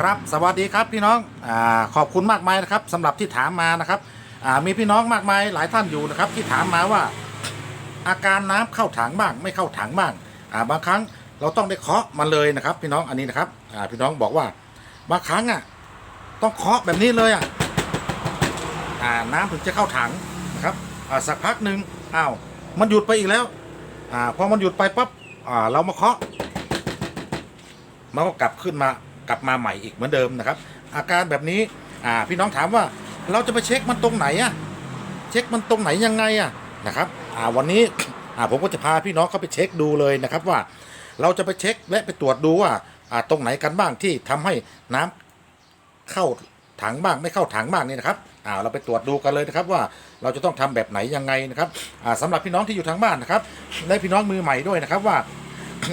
ครับ สวัสดีครับพี่น้องอาขอบคุณมากมายนะครับสำหรับที่ถามมานะครับอ่ามีพี่น้องมากมายหลายท่านอยู่นะครับ ที่ถามมาว่าอาการน้ำเข้าถังบ้าง ไม่เข้าถังบ้างอ่าบางครั้งเราต้องได้เคาะมันเลยนะครับ พี่น้องอันนี้นะครับอ่าพี่น้องบอกว่าบางครั้งอะต้องเคาะแบบนี้เลยอะอ่าน้ำถึงจะเข้าถังนะครับอ่าสักพักหนึ่งอ้าวมันหยุดไปอีกแล้วอ่าพอมันหยุดไปปั๊บอ่าเรามาเคาะมันก็กลับขึ้นมา กลับมาใหม่อีกเหมือนเดิมนะครับ อาการแบบนี้อ่าพี่น้องถามว่าเราจะไปเช็คมันตรงไหนอะเช็คมันตรงไหนยังไงอะนะครับอ่าวันนี้อ่าผมก็จะพาพี่น้องเข้าไปเช็คดูเลยนะครับว่า เราจะไปเช็คและไปตรวจดูว่าอ่าตรงไหนกันบ้างที่ทำให้น้ำเข้าถังบ้างไม่เข้าถังบ้างนี่นะครับอ่าเราไปตรวจดูกันเลยนะครับว่าเราจะต้องทำแบบไหนยังไงนะครับอ่าสำหรับพี่น้องที่อยู่ทางบ้านนะครับและพี่น้องมือใหม่ด้วยนะครับว่า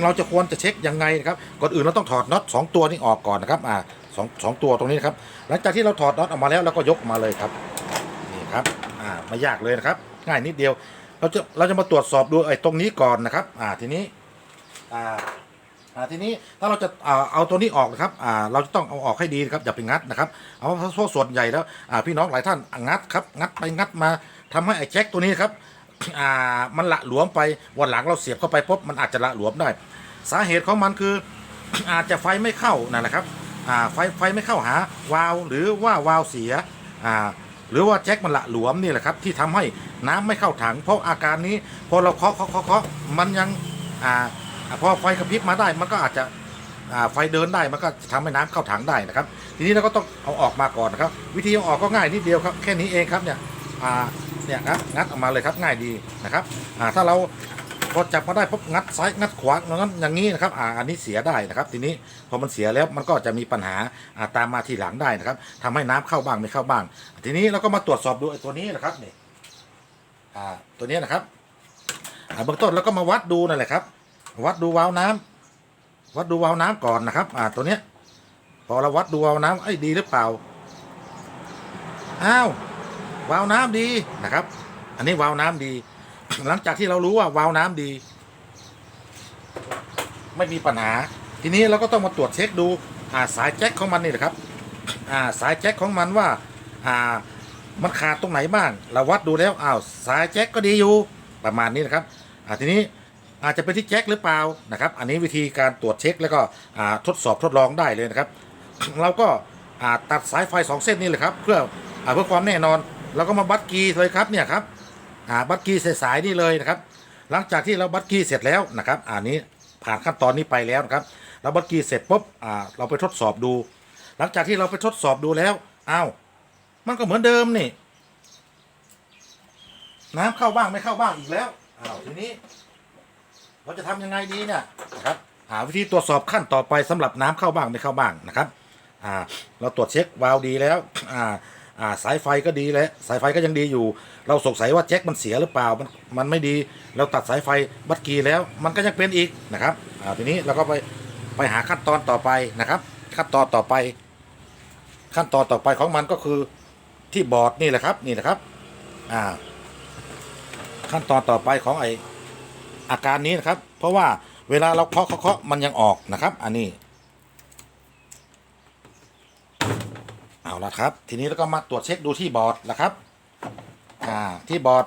เราจะควรจะเช็คยังไงนะครับก่อนอื่นเราต้องถอดน็อตสองตัวนี้ออกก่อนนะครับอ่าสองสองตัวตรงนี้นะครับหลังจากที่เราถอดน็อตออกมาแล้วเราก็ยกมาเลยครับนี่ครับอ่าไม่ยากเลยนะครับ ง่ายนิดเดียว เราจะเราจะมาตรวจสอบดูไอ้ตรงนี้ก่อนนะครับอ่าทีนี้อ่าอ่าทีนี้ถ้าเราจะอ่าเอาตัวนี้ออกนะครับอ่าเราจะต้องเอาออกให้ดีนะครับอย่าไปงัดนะครับเอาเพราะส่วนใหญ่แล้วอ่าพี่น้องหลายท่านงัดครับงัดไปงัดมาทำให้ไอ้แจ็คตัวนี้ครับ อ่ามันละหลวมไปวันหลังเราเสียบเข้าไปปุ๊บมันอาจจะละหลวมได้ สาเหตุของมันคืออาจจะไฟไม่เข้านั่นแหละครับอ่าไฟไฟไม่เข้าหาวาลหรือว่าวาลเสียอ่าหรือว่าแจ็คมันละหลวมนี่แหละครับที่ทำให้น้ำไม่เข้าถัง เพราะอาการนี้พอเราเคาะเคาะเคาะเคาะมันยังอ่าพอไฟกระพริบมาได้มันก็อาจจะไฟเดินได้มันก็ทำให้น้ำเข้าถังได้นะครับ ทีนี้เราก็ต้องเอาออกมาก่อนนะครับ วิธีเอาออกก็ง่ายนิดเดียวครับแค่นี้เองครับเนี่ยอ่า เนี่ยครับงัดออกมาเลยครับง่ายดีนะครับอ่าถ้าเราพอจับมาได้ปุ๊บงัดซ้ายงัดขวางั้นอย่างนี้นะครับอ่าอันนี้เสียได้นะครับ ทีนี้พอมันเสียแล้วมันก็จะมีปัญหาอ่าตามมาทีหลังได้นะครับทำให้น้ำเข้าบ้างไม่เข้าบ้าง ทีนี้เราก็มาตรวจสอบดูไอ้ตัวนี้นะครับนี่อ่าตัวนี้นะครับอ่าเบื้องต้นเราก็มาวัดดูนั่นแหละครับ วัดดูวาล์วน้ำวัดดูวาล์วน้ำก่อนนะครับอ่าตัวเนี้ยพอเราวัดดูวาล์วน้ำไอ้ดีหรือเปล่าอ้าว วาล์วน้ำดีนะครับ อันนี้วาล์วน้ำดี หลังจากที่เรารู้ว่าวาล์วน้ำดี ไม่มีปัญหา ทีนี้เราก็ต้องมาตรวจเช็คดูอ่าสายแจ็คของมันนี่แหละครับอ่าสายแจ็คของมันว่าอ่ามันขาดตรงไหนบ้างเราวัดดูแล้วอ้าวสายแจ็คก็ดีอยู่ประมาณนี้นะครับอ่าทีนี้อาจจะเป็นที่แจ็คหรือเปล่านะครับ อันนี้วิธีการตรวจเช็คแล้วก็ทดสอบทดลองได้เลยนะครับ เราก็ตัดสายไฟสองเส้นนี่แหละครับ เพื่ออเพื่อความแน่นอน เราก็มาบัดกีเลยครับเนี่ยครับอ่าบัดกีสายๆนี่เลยนะครับ หลังจากที่เราบัดกีเสร็จแล้วนะครับอันนี้ผ่านขั้นตอนนี้ไปแล้วนะครับ เราบัดกีเสร็จปุ๊บอ่าเราไปทดสอบดู หลังจากที่เราไปทดสอบดูแล้วอ้าวมันก็เหมือนเดิมนี่ น้ำเข้าบ้างไม่เข้าบ้างอีกแล้วอ้าวทีนี้ เราจะทำยังไงดีเนี่ยนะครับหาวิธีตรวจสอบขั้นต่อไปสำหรับน้ำเข้าบ้างไม่เข้าบ้างนะครับ อ่า เราตรวจเช็ควาล์วดีแล้ว อ่า อ่าสายไฟก็ดีแล้วสายไฟก็ยังดีอยู่ เราสงสัยว่าแจ็คมันเสียหรือเปล่ามันมันไม่ดีเราตัดสายไฟบัดกีแล้วมันก็ยังเป็นอีกนะครับอ่าทีนี้เราก็ไปไปหาขั้นตอนต่อไปนะครับ ขั้นตอนต่อไป ขั้นตอนต่อไปของมันก็คือที่บอร์ดนี่แหละครับนี่แหละครับอ่าขั้นตอนต่อไปของไออาการนี้นะครับ เพราะว่าเวลาเราเคาะเคาะมันยังออกนะครับ อันนี้ เอา ละครับ ทีนี้เราก็มาตรวจเช็คดูที่บอร์ดนะครับ อ่า ที่บอร์ด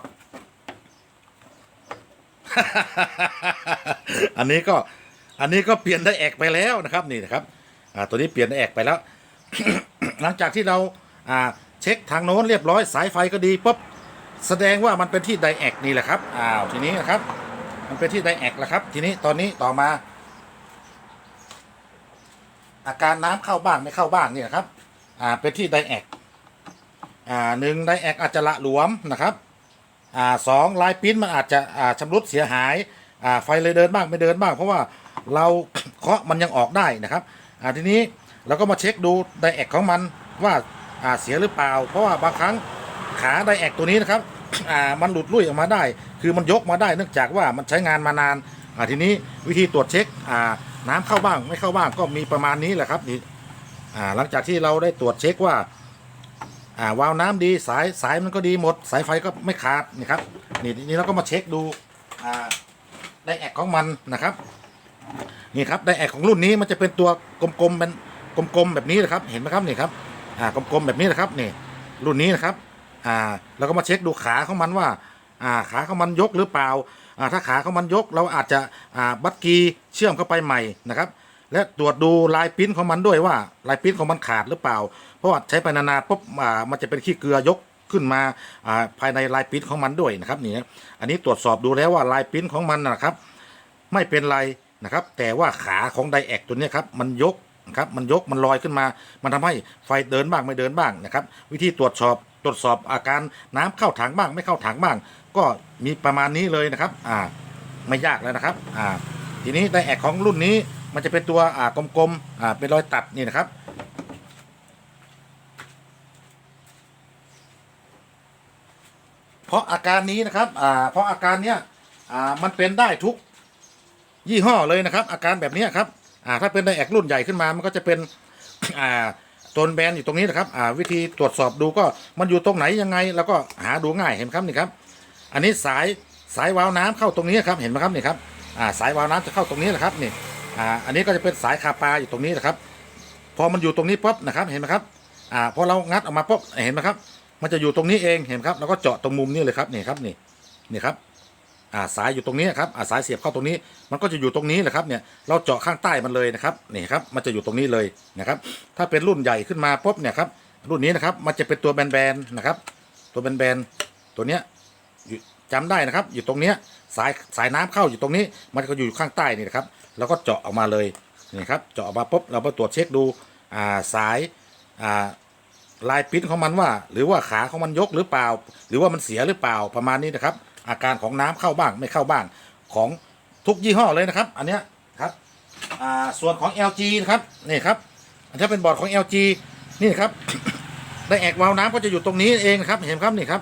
อันนี้ก็ อันนี้ก็เปลี่ยนได้แอกไปแล้วนะครับนี่นะครับ อ่า ตัวนี้เปลี่ยนได้แอกไปแล้ว หลังจากที่เรา อ่า เช็คทางโน้นเรียบร้อยสายไฟก็ดีปุ๊บ แสดงว่ามันเป็นที่ไดแอกนี่แหละครับ อ้าว ทีนี้นะครับ มันเป็นที่ไดแอกแล้วครับ ทีนี้ตอนนี้ต่อมาอาการน้ำเข้าบ้างไม่เข้าบ้างเนี่ยครับ อ่าเป็นที่ไดแอกอ่าหนึ่งไดแอกอาจจะละหลวมนะครับอ่าสองลายปิ้นมันอาจจะอ่าชำรุดเสียหายอ่าไฟเลยเดินบ้างไม่เดินบ้าง เพราะว่าเราเคาะมันยังออกได้นะครับอ่าทีนี้เราก็มาเช็คดูไดแอกของมันว่าอ่าเสียหรือเปล่า เพราะว่าบางครั้งขาไดแอกตัวนี้นะครับอ่ามันหลุดลุ่ยออกมาได้ คือมันยกมาได้เนื่องจากว่ามันใช้งานมานานอ่าทีนี้วิธีตรวจเช็คอ่าน้ำเข้าบ้างไม่เข้าบ้างก็มีประมาณนี้แหละครับนี่ อ่าหลังจากที่เราได้ตรวจเช็คว่าอ่าวาล์วน้ำดีสายสายมันก็ดีหมด สายไฟก็ไม่ขาดนี่ครับนี่นี่เราก็มาเช็คดูอ่าไดแอกของมันนะครับนี่ครับไดแอกของรุ่นนี้มันจะเป็นตัวกลมๆเป็นกลมๆแบบนี้นะครับ เห็นไหมครับนี่ครับอ่ากลมๆแบบนี้นะครับนี่รุ่นนี้นะครับอ่าเราก็มาเช็คดูขาของมันว่าอ่าขาของมันยกหรือเปล่าอ่าถ้าขาของมันยกเราอาจจะอ่าบัตรกีเชื่อมเข้าไปใหม่นะครับ และตรวจดูลายปิ้นของมันด้วยว่าลายปิ้นของมันขาดหรือเปล่า เพราะว่าใช้ไปนานๆปุ๊บอ่ามันจะเป็นขี้เกลือยกขึ้นมาอ่าภายในลายปิ้นของมันด้วยนะครับนี่นะอันนี้ตรวจสอบดูแล้วว่าลายปิ้นของมันนะครับ ไม่เป็นไรนะครับ แต่ว่าขาของไดแอกตัวนี้ครับมันยกนะครับมันยกมันลอยขึ้นมา มันทำให้ไฟเดินบ้างไม่เดินบ้างนะครับ วิธีตรวจสอบตรวจสอบอาการน้ำเข้าถังบ้าง ไม่เข้าถังบ้าง ก็มีประมาณนี้เลยนะครับ อ่า ไม่ยากแล้วนะครับ อ่า ทีนี้ไดแอกของรุ่นนี้ มันจะเป็นตัวอ่ากลมๆอ่าเป็นรอยตัดนี่นะครับ เพราะอาการนี้นะครับอ่าเพราะอาการเนี้ยอ่ามันเป็นได้ทุกยี่ห้อเลยนะครับ อาการแบบนี้ครับอ่าถ้าเป็นไดแอกรุ่นใหญ่ขึ้นมามันก็จะเป็นอ่าตัวแบนอยู่ตรงนี้นะครับอ่าวิธีตรวจสอบดูก็มันอยู่ตรงไหนยังไง แล้วก็หาดูง่ายเห็นไหมครับนี่ครับ อันนี้สายสายวาล์วน้ำเข้าตรงนี้ครับเห็นไหมครับนี่ครับอ่าสายวาล์วน้ำจะเข้าตรงนี้แหละครับนี่ อ่าอันนี้ก็จะเป็นสายคาปลาอยู่ตรงนี้นะครับ พอมันอยู่ตรงนี้ปุ๊บนะครับเห็นไหมครับอ่าพอเรางัดออกมาปุ๊บเห็นไหมครับ มันจะอยู่ตรงนี้เองเห็นครับแล้วก็เจาะตรงมุมนี้เลยครับนี่ครับนี่นี่ครับอ่าสายอยู่ตรงนี้ครับอ่าสายเสียบเข้าตรงนี้ มันก็จะอยู่ตรงนี้แหละครับเนี่ยเราเจาะข้างใต้มันเลยนะครับนี่ครับมันจะอยู่ตรงนี้เลยนะครับ ถ้าเป็นรุ่นใหญ่ขึ้นมาปุ๊บเนี่ยครับรุ่นนี้นะครับมันจะเป็นตัวแบนๆนะครับ ตัวแบนๆตัวเนี้ย จำได้นะครับ อยู่ตรงเนี้ยสายสายน้ำเข้าอยู่ตรงนี้ มันก็อยู่ข้างใต้นี่นะครับแล้วก็เจาะออกมาเลยนี่ครับเจาะออกมาปุ๊บเราไปตรวจเช็คดูอ่าสายอ่าลายปิ้นของมันว่า หรือว่าขาของมันยกหรือเปล่า หรือว่ามันเสียหรือเปล่าประมาณนี้นะครับ อาการของน้ำเข้าบ้างไม่เข้าบ้างของทุกยี่ห้อเลยนะครับ อันเนี้ยครับอ่าส่วนของ LG นะครับนี่ครับอันนี้เป็นบอร์ดของ LG นี่ครับ ไดแอกวาล์วน้ำก็จะอยู่ตรงนี้เองนะครับ เห็นครับนี่ครับ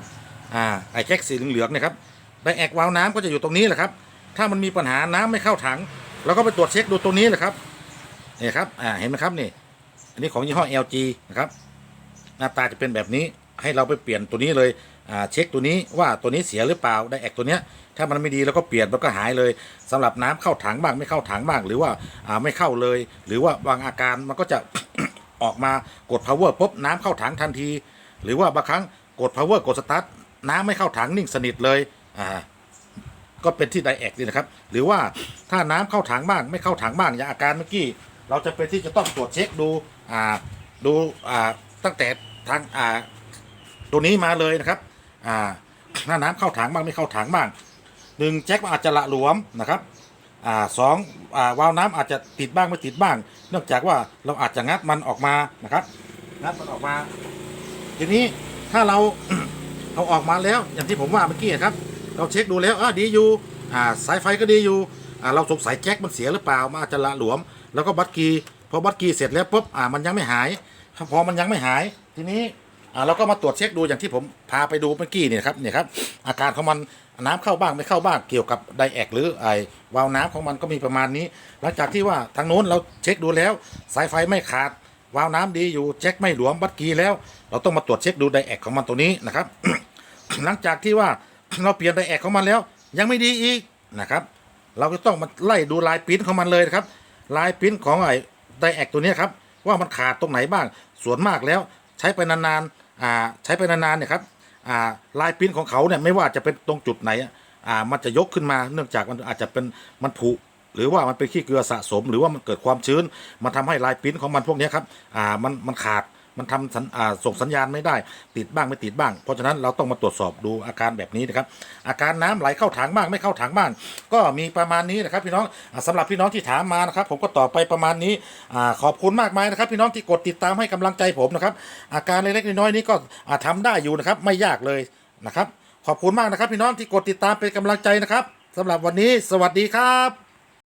อ่าไอ้แจ็คสีเหลืองๆเนี่ยครับไดแอกวาล์วน้ำก็จะอยู่ตรงนี้แหละครับ ถ้ามันมีปัญหาน้ำไม่เข้าถังเราก็ไปตรวจเช็คดูตรงนี้แหละครับนี่ครับอ่าเห็นไหมครับนี่ อันนี้ของยี่ห้อ LG นะครับหน้าตาจะเป็นแบบนี้ให้เราไปเปลี่ยนตัวนี้เลยอ่าเช็คตัวนี้ว่าตัวนี้เสียหรือเปล่าไดแอกตัวเนี้ยถ้ามันไม่ดีเราก็เปลี่ยนมันก็หายเลยสำหรับน้ำเข้าถังบ้างไม่เข้าถังบ้างหรือว่าอ่าไม่เข้าเลย หรือว่าบางอาการมันก็จะออกมากด power ปุ๊บน้ำเข้าถังทันที หรือว่าบางครั้งกด power กด start น้ำไม่เข้าถังนิ่งสนิทเลยอ่าก็เป็นที่ไดแอกนี่นะครับ หรือว่าถ้าน้ำเข้าถังบ้างไม่เข้าถังบ้างอย่างอาการเมื่อกี้เราจะเป็นที่จะต้องตรวจเช็คดูอ่าดูอ่าตั้งแต่ทางอ่าตัวนี้มาเลยนะครับอ่าถ้าน้ำเข้าถังบ้างไม่เข้าถังบ้างหนึ่งแจ็คอาจจะละหลวมนะครับอ่าสองอ่าวาล์วน้ำอาจจะติดบ้างไม่ติดบ้าง เนื่องจากว่าเราอาจจะงัดมันออกมานะครับงัดมันออกมา ทีนี้ถ้าเรา เอาออกมาแล้วอย่างที่ผมว่าเมื่อกี้ครับ เราเช็คดูแล้วอ่าดีอยู่อ่าสายไฟก็ดีอยู่อ่าเราสงสัยแจ็คมันเสียหรือเปล่ามันอาจจะละหลวม แล้วก็บัตรกีพอบัตรกีเสร็จแล้วปุ๊บอ่ามันยังไม่หายพอมันยังไม่หาย ทีนี้อ่าเราก็มาตรวจเช็คดูอย่างที่ผมพาไปดูเมื่อกี้เนี่ยครับเนี่ยครับอาการของมันน้ำเข้าบ้างไม่เข้าบ้างเกี่ยวกับไดแอกหรือไอวาล์วน้ำของมันก็มีประมาณนี้ หลังจากที่ว่าทางโน้นเราเช็คดูแล้ว สายไฟไม่ขาดวาล์วน้ำดีอยู่เช็คไม่หลวมบัตรกีแล้ว เราต้องมาตรวจเช็คดูไดแอกของมันตัวนี้นะครับ หลังจากที่ว่าเราเปลี่ยนไดแอกของมันแล้ว ยังไม่ดีอีกนะครับ เราก็ต้องมาไล่ดูลายปิ้นของมันเลยนะครับ ลายปิ้นของไอ้ไดแอกตัวนี้ครับ ว่ามันขาดตรงไหนบ้าง ส่วนมากแล้วใช้ไปนานๆอ่าใช้ไปนานๆเนี่ยครับอ่าลายปิ้นของเขาเนี่ยไม่ว่าจะเป็นตรงจุดไหนอ่ามันจะยกขึ้นมาเนื่องจากมันอาจจะเป็นมันผุหรือว่ามันเป็นขี้เกลือสะสม หรือว่ามันเกิดความชื้น มันทำให้ลายปิ้นของมันพวกนี้ครับอ่ามันมันขาด มันทำสัญอ่าส่งสัญญาณไม่ได้ ติดบ้างไม่ติดบ้าง เพราะฉะนั้นเราต้องมาตรวจสอบดูอาการแบบนี้นะครับ อาการน้ำไหลเข้าถังบ้างไม่เข้าถังบ้างก็มีประมาณนี้นะครับ พี่น้องอาสำหรับพี่น้องที่ถามมานะครับ ผมก็ตอบไปประมาณนี้ขอบคุณมากมายนะครับ พี่น้องที่กดติดตามให้กำลังใจผมนะครับ อาการเล็กๆน้อยๆนี้ก็อ่าทำได้อยู่นะครับ ไม่ยากเลยนะครับ ขอบคุณมากนะครับ พี่น้องที่กดติดตามเป็นกำลังใจนะครับสำหรับวันนี้ สวัสดีครับ